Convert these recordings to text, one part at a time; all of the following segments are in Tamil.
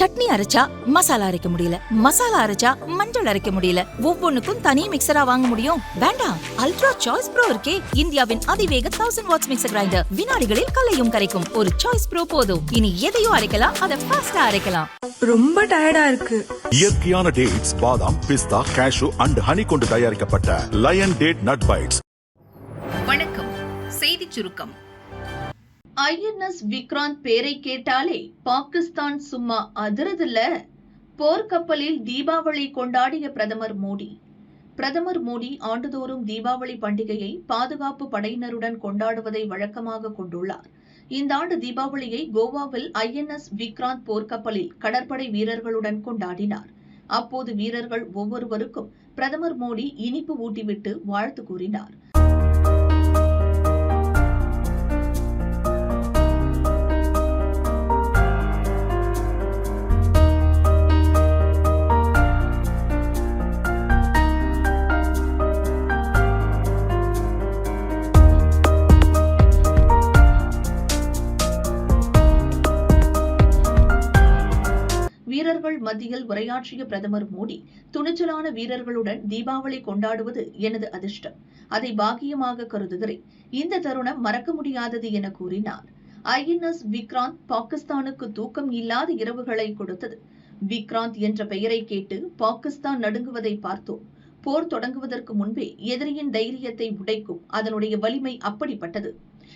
சட்னி அரைச்சா மசாலா அரைக்க முடியல. மசாலா அரைச்சா மஞ்சள் அரைக்க முடியல. ஒவ்வொன்னுக்கும் தனி மிக்சரா வாங்க முடியும். வேண்டாம். அல்ட்ரா சாய்ஸ் ப்ரோ இருக்கே. இந்தியாவின் அதிவேக தௌசண்ட் வாட்ஸ் மிக்சர் கிரைண்டர் வினாடிகளில் கலையும் கரைக்கும். ஒரு சாய்ஸ் ப்ரோ போதும். இனி எதையும் அரைக்கலாம். அதை ஃபாஸ்டா அரைக்கலாம். ரொம்ப டயர்டா இருக்கு. இயற்கையான டேட்ஸ் பாதாம் பிஸ்தா கேஷு அண்ட் ஹனி கொண்டு தயாரிக்கப்பட்ட லயன் டேட் நட் பைட்ஸ் வணக்கம். செய்திச் சுருக்கம். ஐஎன்எஸ் விக்ராந்த் பேரை கேட்டாலே பாகிஸ்தான் சும்மா அதிரதில்ல. போர்க்கப்பலில் தீபாவளி கொண்டாடிய பிரதமர் மோடி. பிரதமர் மோடி ஆண்டுதோறும் தீபாவளி பண்டிகையை பாதுகாப்பு படையினருடன் கொண்டாடுவதை வழக்கமாக கொண்டுள்ளார். இந்த ஆண்டு தீபாவளியை கோவாவில் ஐஎன்எஸ் விக்ராந்த் போர்க்கப்பலில் கடற்படை வீரர்களுடன் கொண்டாடினார். அப்போது வீரர்கள் ஒவ்வொருவருக்கும் பிரதமர் மோடி இனிப்பு ஊட்டிவிட்டு வாழ்த்து கூறினார். மத்தியில் உரையாற்றிய பிரதமர் மோடி துணிச்சலான வீரர்களுடன் தீபாவளி கொண்டாடுவது எனது அதிர்ஷ்டம். அதை பாக்கியமாக கருதுகிறேன். இந்த தருணம் மறக்க முடியாதது என கூறினார். ஐஎன்எஸ் விக்ராந்த் பாகிஸ்தானுக்கு தூக்கம் இல்லாத இரவுகளை கொடுத்தது. விக்ராந்த் என்ற பெயரை கேட்டு பாகிஸ்தான் நடுங்குவதை பார்த்தோம். போர் தொடங்குவதற்கு முன்பே எதிரியின் தைரியத்தை உடைக்கும் அதனுடைய வலிமை அப்படிப்பட்டது.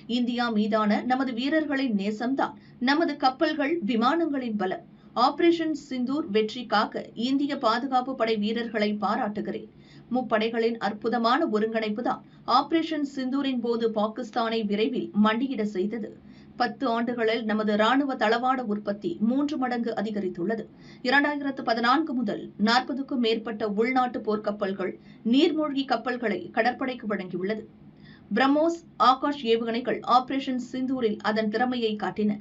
இந்தியா மீதான நமது வீரர்களின் நேசம்தான் நமது கப்பல்கள் விமானங்களின் பலம். ஆபரேஷன் சிந்தூர் வெற்றிக்காக இந்திய பாதுகாப்பு படை வீரர்களை பாராட்டுகிறேன். முப்படைகளின் அற்புதமான ஒருங்கிணைப்பு தான் ஆபரேஷன் சிந்தூரின் போது பாகிஸ்தானை விரைவில் மண்டியிட செய்தது. பத்து ஆண்டுகளில் நமது ராணுவ தளவாட உற்பத்தி மூன்று மடங்கு அதிகரித்துள்ளது. இரண்டாயிரத்து பதினான்கு முதல் நாற்பதுக்கும் மேற்பட்ட உள்நாட்டு போர்க்கப்பல்கள் நீர்மூழ்கி கப்பல்களை கடற்படைக்கு வழங்கியுள்ளது. பிரம்மோஸ் ஆகாஷ் ஏவுகணைகள் ஆபரேஷன் சிந்தூரில் அதன் திறமையை காட்டின.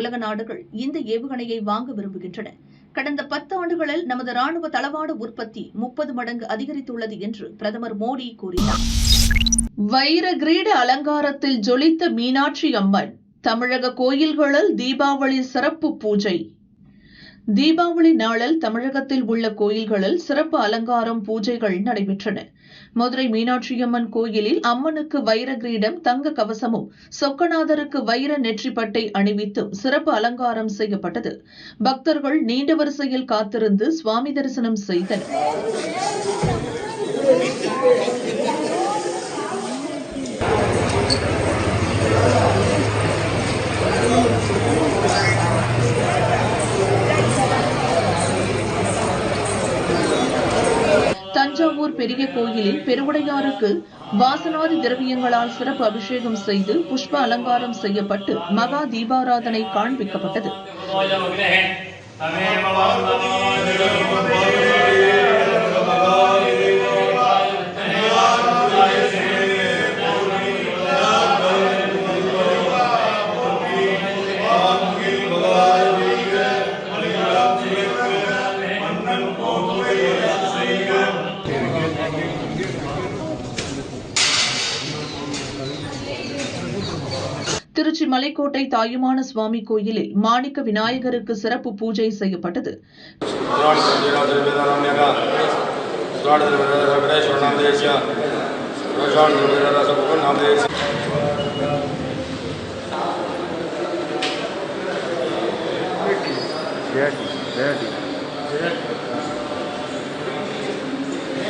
உலக நாடுகள் இந்த ஏவுகணையை வாங்க விரும்புகின்றன. கடந்த பத்தாண்டுகளில் நமது ராணுவ தளவாட உற்பத்தி முப்பது மடங்கு அதிகரித்துள்ளது என்று பிரதமர் மோடி கூறினார். வைர கிரீட அலங்காரத்தில் ஜொலித்த மீனாட்சி அம்மன் தமிழக கோயில்களில் தீபாவளி சிறப்பு பூஜை தீபாவளி நாளில் தமிழகத்தில் உள்ள கோயில்களில் சிறப்பு அலங்காரம் பூஜைகள் நடைபெற்றன. மதுரை மீனாட்சியம்மன் கோயிலில் அம்மனுக்கு வைர கிரீடம் தங்க கவசமும் சொக்கநாதருக்கு வைர நெற்றிப்பட்டை அணிவித்தும் சிறப்பு அலங்காரம் செய்யப்பட்டது. பக்தர்கள் நீண்ட வரிசையில் காத்திருந்து சுவாமி தரிசனம் செய்தனர். தஞ்சாவூர் பெரிய கோயிலில் பெருவுடையாருக்கு வாசனாதி திரவியங்களால் சிறப்பு அபிஷேகம் செய்து புஷ்ப அலங்காரம் செய்யப்பட்டு மகா தீபாராதனை காண்பிக்கப்பட்டது. திருச்சி மலைக்கோட்டை தாயுமான சுவாமி கோயிலில் மாணிக்க விநாயகருக்கு சிறப்பு பூஜை செய்யப்பட்டது.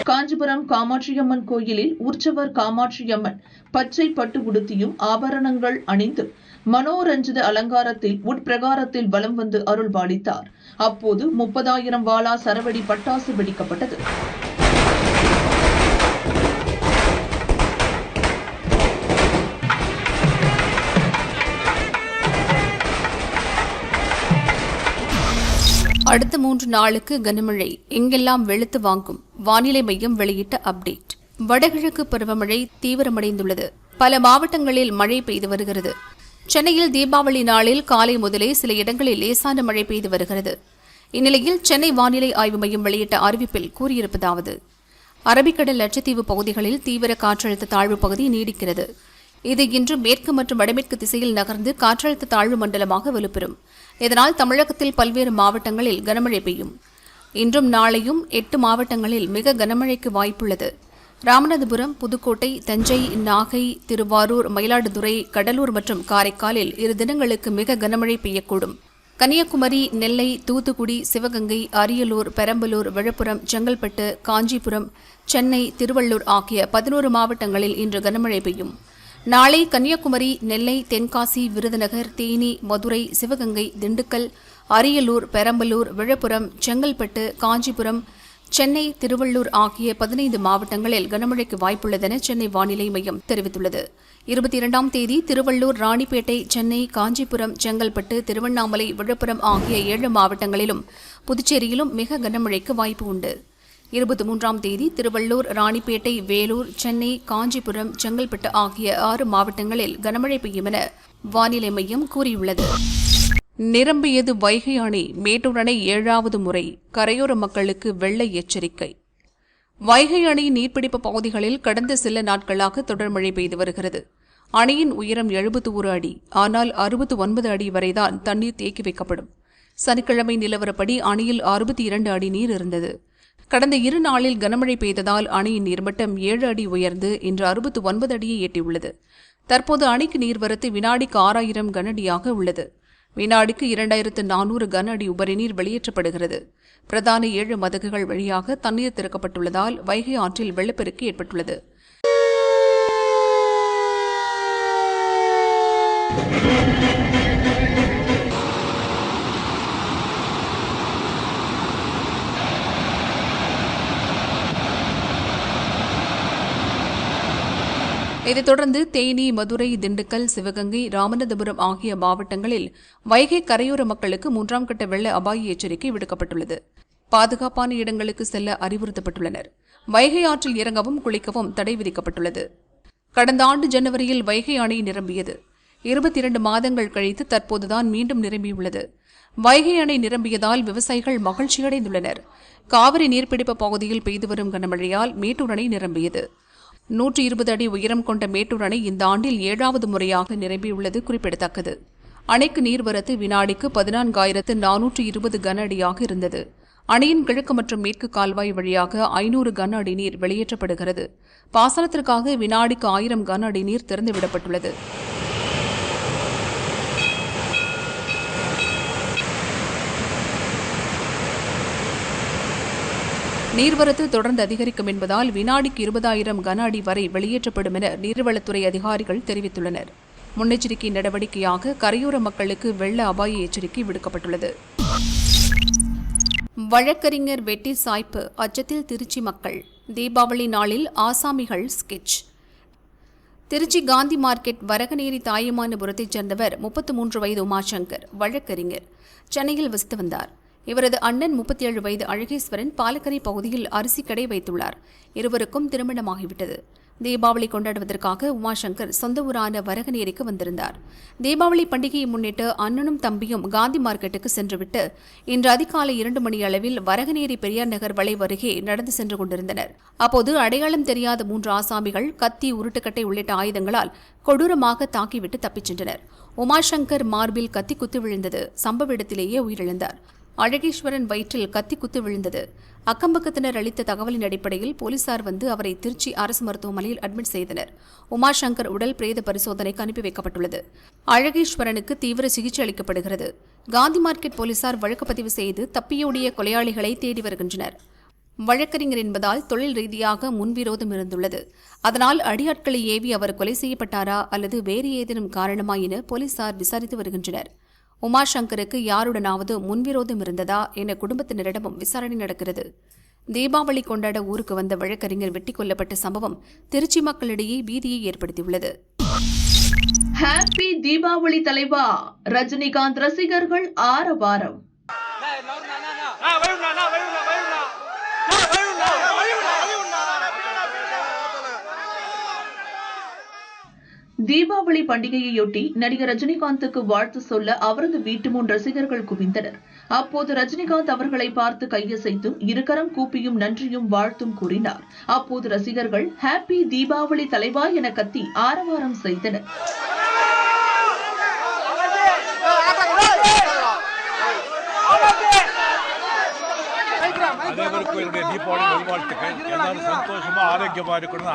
காஞ்சிபுரம் காமாட்சியம்மன் கோயிலில் உற்சவர் காமாட்சியம்மன் பச்சை பட்டு உடுத்தியும் ஆபரணங்கள் அணிந்து மனோரஞ்சித அலங்காரத்தில் உட்பிரகாரத்தில் வலம் வந்து அருள்பாலித்தார் அப்போது முப்பதாயிரம் வாளா சரவடி பட்டாசு வெடிக்கப்பட்டது. அடுத்த மூன்று நாளுக்கு கனமழை. எங்கெல்லாம் வெளுத்து வாங்கும்? வானிலை மையம் வெளியிட்ட அப்டேட். வடகிழக்கு பருவமழை தீவிரமடைந்துள்ளது. பல மாவட்டங்களில் மழை பெய்து வருகிறது. சென்னையில் தீபாவளி நாளில் காலை முதலே சில இடங்களில் லேசான மழை பெய்து வருகிறது. இந்நிலையில் சென்னை வானிலை ஆய்வு மையம் வெளியிட்ட அறிவிப்பில் கூறியிருப்பதாவது அரபிக்கடல் லட்சத்தீவு பகுதிகளில் தீவிர காற்றழுத்த தாழ்வு பகுதி நீடிக்கிறது. இது இன்று மேற்கு மற்றும் வடமேற்கு திசையில் நகர்ந்து காற்றழுத்த தாழ்வு மண்டலமாக வலுப்பெறும். இதனால் தமிழகத்தில் பல்வேறு மாவட்டங்களில் கனமழை பெய்யும். இன்றும் நாளையும் எட்டு மாவட்டங்களில் மிக கனமழைக்கு வாய்ப்புள்ளது. ராமநாதபுரம் புதுக்கோட்டை தஞ்சை நாகை திருவாரூர் மயிலாடுதுறை கடலூர் மற்றும் காரைக்காலில் இரு தினங்களுக்கு மிக கனமழை பெய்யக்கூடும். கன்னியாகுமரி நெல்லை தூத்துக்குடி சிவகங்கை அரியலூர் பெரம்பலூர் விழுப்புரம் செங்கல்பட்டு காஞ்சிபுரம் சென்னை திருவள்ளூர் ஆகிய பதினோரு மாவட்டங்களில் இன்று கனமழை பெய்யும். நாளை கன்னியாகுமரி நெல்லை தென்காசி விருதுநகர் தேனி மதுரை சிவகங்கை திண்டுக்கல் அரியலூர் பெரம்பலூர் விழுப்புரம் செங்கல்பட்டு காஞ்சிபுரம் சென்னை திருவள்ளூர் ஆகிய பதினைந்து மாவட்டங்களில் கனமழைக்கு வாய்ப்புள்ளதென சென்னை வானிலை மையம் தெரிவித்துள்ளது. இருபத்தி இரண்டாம் தேதி திருவள்ளூர் ராணிப்பேட்டை சென்னை காஞ்சிபுரம் செங்கல்பட்டு திருவண்ணாமலை விழுப்புரம் ஆகிய ஏழு மாவட்டங்களிலும் புதுச்சேரியிலும் மிக கனமழைக்கு வாய்ப்பு உண்டு. இருபத்தி மூன்றாம் தேதி திருவள்ளூர் ராணிப்பேட்டை வேலூர் சென்னை காஞ்சிபுரம் செங்கல்பட்டு ஆகிய ஆறு மாவட்டங்களில் கனமழை பெய்யும் என வானிலை மையம் கூறியுள்ளது. நிரம்பியது வைகை அணை மேட்டூர் அணை ஏழாவது முறை கரையோர மக்களுக்கு வெள்ள எச்சரிக்கை. வைகை அணை நீர்பிடிப்பு பகுதிகளில் கடந்த சில நாட்களாக தொடர் மழை பெய்து வருகிறது. அணையின் உயரம் எழுபத்து ஒரு அடி ஆனால் அறுபத்து ஒன்பது அடி வரைதான் தண்ணீர் தேக்கி வைக்கப்படும். சனிக்கிழமை நிலவரப்படி அணையில் அறுபத்தி இரண்டு அடி நீர் இருந்தது. கடந்த இரு நாளில் கனமழை பெய்ததால் அணையின் நீர்மட்டம் ஏழு அடி உயர்ந்து இன்று அறுபத்து ஒன்பது அடியை எட்டியுள்ளது. தற்போது அணைக்கு நீர்வரத்து வினாடிக்கு ஆறாயிரம் கனஅடியாக உள்ளது. வினாடிக்கு இரண்டாயிரத்து நானூறு கன அடி உபரிநீர் வெளியேற்றப்படுகிறது. பிரதான ஏழு மதகுகள் வழியாக தண்ணீர் திறக்கப்பட்டுள்ளதால் வைகை ஆற்றில் வெள்ளப்பெருக்கு ஏற்பட்டுள்ளது. இதைத் தொடர்ந்து தேனி மதுரை திண்டுக்கல் சிவகங்கை ராமநாதபுரம் ஆகிய மாவட்டங்களில் வைகை கரையோர மக்களுக்கு மூன்றாம் கட்ட வெள்ள அபாய எச்சரிக்கை விடுக்கப்பட்டுள்ளது. பாதுகாப்பான இடங்களுக்கு செல்ல அறிவுறுத்தப்பட்டுள்ளனர். வைகை ஆற்றில் இறங்கவும் குளிக்கவும் தடை விதிக்கப்பட்டுள்ளது. கடந்த ஆண்டு ஜனவரியில் வைகை அணை நிரம்பியது. இருபத்தி இரண்டு மாதங்கள் கழித்து தற்போதுதான் மீண்டும் நிரம்பியுள்ளது. வைகை அணை நிரம்பியதால் விவசாயிகள் மகிழ்ச்சியடைந்துள்ளனர். காவிரி நீர்பிடிப்பு பகுதியில் பெய்து வரும் கனமழையால் மேட்டூர் அணை நிரம்பியது. நூற்றி இருபது அடி உயரம் கொண்ட மேட்டூர் அணை இந்த ஆண்டில் ஏழாவது முறையாக நிரம்பியுள்ளது குறிப்பிடத்தக்கது. அணைக்கு நீர்வரத்து வினாடிக்கு பதினான்காயிரத்து நானூற்று இருபது கன அடியாக இருந்தது. அணையின் கிழக்கு மற்றும் மேற்கு கால்வாய் வழியாக ஐநூறு கன அடி நீர் வெளியேற்றப்படுகிறது. பாசனத்திற்காக வினாடிக்கு ஆயிரம் கன அடி நீர் திறந்துவிடப்பட்டுள்ளது. நீர்வரத்து தொடர்ந்து அதிகரிக்கும் என்பதால் வினாடிக்கு இருபதாயிரம் கன அடி வரை வெளியேற்றப்படும் என நீர்வளத்துறை அதிகாரிகள் தெரிவித்துள்ளனர். முன்னெச்சரிக்கை நடவடிக்கையாக கரையோர மக்களுக்கு வெள்ள அபாய எச்சரிக்கை விடுக்கப்பட்டுள்ளது. வழக்கறிஞர் வெட்டி சாய்ப்பு அச்சத்தில் திருச்சி மக்கள். தீபாவளி நாளில் ஆசாமிகள் ஸ்கெட்ச் திருச்சி காந்தி மார்க்கெட் வரகநேரி தாயுமானபுரத்தைச் சேர்ந்தவர் முப்பத்து மூன்று வயது உமாசங்கர் வழக்கறிஞர். சென்னையில் வசித்து வந்தார். இவரது அண்ணன் முப்பத்தி ஏழு வயது அழகேஸ்வரன் பாலக்கரை பகுதியில் அரிசி கடை வைத்துள்ளார். இருவருக்கும் திருமணமாகிவிட்டது. தீபாவளி கொண்டாடுவதற்காக உமாசங்கர் சொந்த ஊரான வரகநேரிக்கு வந்திருந்தார். தீபாவளி பண்டிகையை முன்னிட்டு அண்ணனும் தம்பியும் காந்தி மார்க்கெட்டுக்கு சென்றுவிட்டு இன்று அதிகாலை இரண்டு மணி அளவில் வரகநேரி பெரியார் நகர் வளைவு அருகே நடந்து சென்று கொண்டிருந்தனர். அப்போது அடையாளம் தெரியாத மூன்று ஆசாமிகள் கத்தி உருட்டுக்கட்டை உள்ளிட்ட ஆயுதங்களால் கொடூரமாக தாக்கிவிட்டு தப்பிச் சென்றனர். உமாசங்கர் மார்பில் கத்தி குத்து விழுந்தது. சம்பவ இடத்திலேயே உயிரிழந்தார். அழகேஸ்வரன் வயிற்றில் கத்தி குத்து விழுந்தது. அக்கம்பக்கத்தினர் அளித்த தகவலின் அடிப்படையில் போலீசார் வந்து அவரை திருச்சி அரசு மருத்துவமனையில் அட்மிட் செய்தனர். உமாசங்கர் உடல் பிரேத பரிசோதனைக்கு அனுப்பி வைக்கப்பட்டுள்ளது. அழகேஸ்வரனுக்கு தீவிர சிகிச்சை அளிக்கப்படுகிறது. காந்தி மார்க்கெட் போலீசார் வழக்கு பதிவு செய்து தப்பியோடிய கொலையாளிகளை தேடி வருகின்றனர். வழக்கறிஞர் என்பதால் தொழில் ரீதியாக முன்விரோதம் இருந்துள்ளது. அதனால் அடியாட்களை ஏவி அவர் கொலை செய்யப்பட்டாரா அல்லது வேறு ஏதேனும் காரணமா என போலீசார் விசாரித்து வருகின்றனர். உமாசங்கருக்கு யாருடனாவது முன்விரோதம் இருந்ததா என குடும்பத்தினரிடமும் விசாரணை நடக்கிறது. தீபாவளி கொண்டாட ஊருக்கு வந்த வழக்கறிஞர் வெட்டி கொல்லப்பட்ட சம்பவம் திருச்சி மக்களிடையே பீதியை ஏற்படுத்தியுள்ளது. ஹாப்பி தீபாவளி தலைவா ரஜினிகாந்த் ரசிகர்கள் ஆரவாரம். தீபாவளி பண்டிகையையொட்டி நடிகர் ரஜினிகாந்துக்கு வாழ்த்து சொல்ல அவரது வீட்டு முன் ரசிகர்கள் குவிந்தனர். அப்போது ரஜினிகாந்த் அவர்களை பார்த்து கையசைத்தும் இருகரம் கூப்பியும் நன்றியும் வாழ்த்தும் கூறினார். அப்போது ரசிகர்கள் ஹாப்பி தீபாவளி தலைவா என கத்தி ஆரவாரம் செய்தனர். அனைவருக்கும் தீபாவளி நல்வாழ்த்துக்கள் எல்லாரும் சந்தோஷமா ஆரோக்கியமா இருக்கணும்னு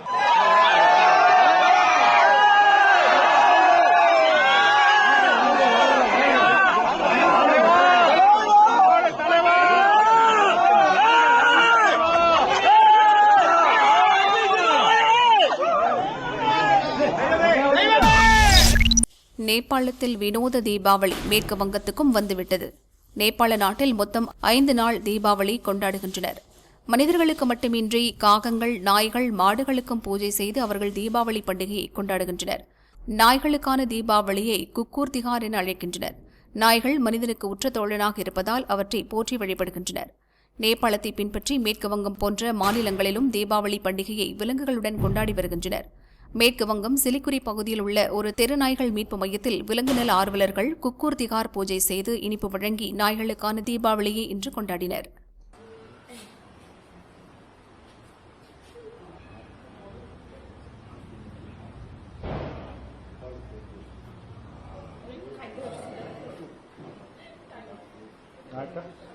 நேபாளத்தில் வினோத தீபாவளி மேற்கு வங்கத்துக்கும் வந்துவிட்டது. நேபாள நாட்டில் மொத்தம் ஐந்து நாள் தீபாவளி கொண்டாடுகின்றனர். மனிதர்களுக்கு மட்டுமின்றி காகங்கள் நாய்கள் மாடுகளுக்கும் பூஜை செய்து அவர்கள் தீபாவளி பண்டிகையை கொண்டாடுகின்றனர். நாய்களுக்கான தீபாவளியை குக்கூர் திகார் என அழைக்கின்றனர். நாய்கள் மனிதனுக்கு உற்ற தோழனாக இருப்பதால் அவற்றை போற்றி வழிபடுகின்றனர். நேபாளத்தை பின்பற்றி மேற்கு வங்கம் போன்ற மாநிலங்களிலும் தீபாவளி பண்டிகையை விலங்குகளுடன் கொண்டாடி வருகின்றனர். மேற்கு வங்கம் சிலிக்குரி பகுதியில் உள்ள ஒரு தெரு நாய்கள் மீட்பு மையத்தில் விலங்கு நல ஆர்வலர்கள் குக்கூர் திகார் பூஜை செய்து இனிப்பு வழங்கி நாய்களுக்கான தீபாவளியை இன்று கொண்டாடினர். 나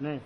ね。